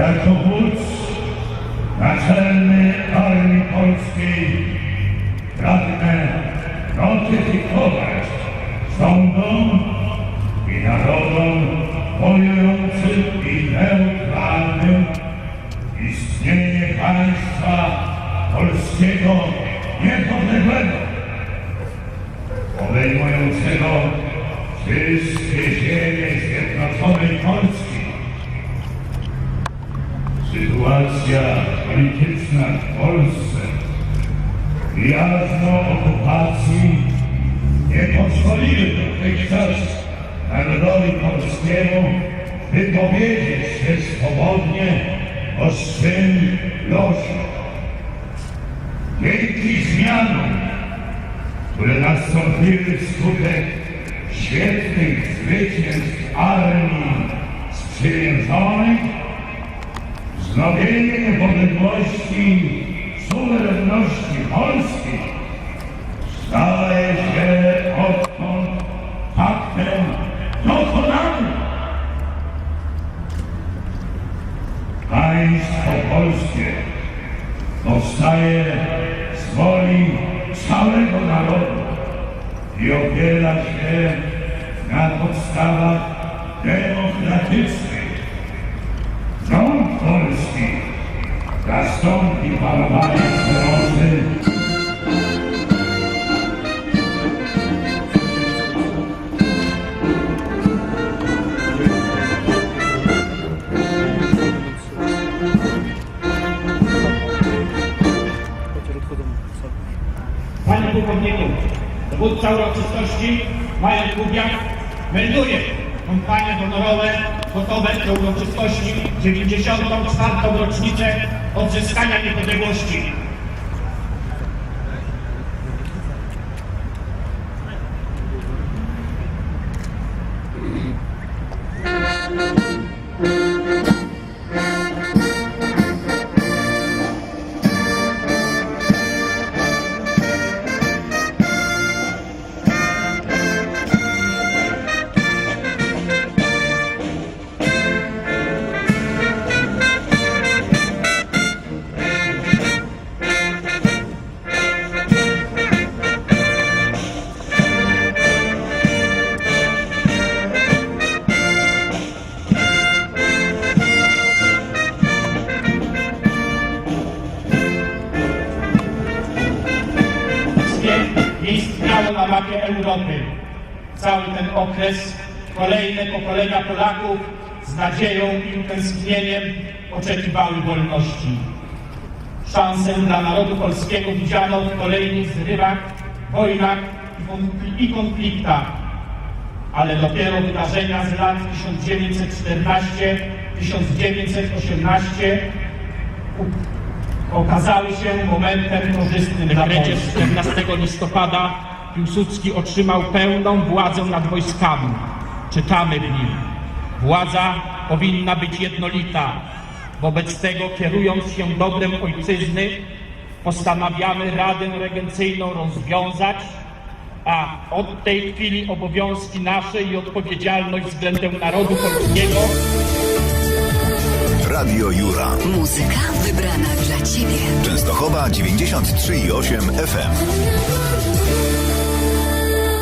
Jako wódz naczelny Armii Polskiej pragnę notyfikować rządom i narodom wojującym i neutralnym istnienie państwa polskiego niepodległego, obejmującego wszystkie ziemie Zjednoczonej Polski Sytuacja polityczna w Polsce jarzmo okupacji nie pozwoliły dotychczas narodowi polskiemu wypowiedzieć się swobodnie o swym losie. Dzięki zmianom, które nastąpiły wskutek świetnych zwycięstw armii sprzymierzonych, Wznowienie niepodległości, suwerenności Polski staje się odtąd faktem dokonanym. Państwo polskie powstaje z woli całego narodu i opiera się na podstawach demokratycznych. Rząd polski zastąpi panowanie przemocy Panie pułkowniku, dowódca uroczystości, major Kubiak, melduje kompanie honorowe gotowe do uroczystości 94. rocznicę odzyskania niepodległości. Na mapie Europy. Cały ten okres kolejne pokolenia Polaków z nadzieją i utęsknieniem oczekiwały wolności. Szansę dla narodu polskiego widziano w kolejnych zrywach, wojnach i konfliktach, ale dopiero wydarzenia z lat 1914-1918 okazały się momentem korzystnym dla Polski. 14 listopada Piłsudski otrzymał pełną władzę nad wojskami. Czytamy w nim. Władza powinna być jednolita. Wobec tego, kierując się dobrem ojczyzny, postanawiamy Radę Regencyjną rozwiązać, a od tej chwili obowiązki nasze i odpowiedzialność względem narodu polskiego Radio Jura. Muzyka wybrana dla Ciebie. Częstochowa 93,8 FM.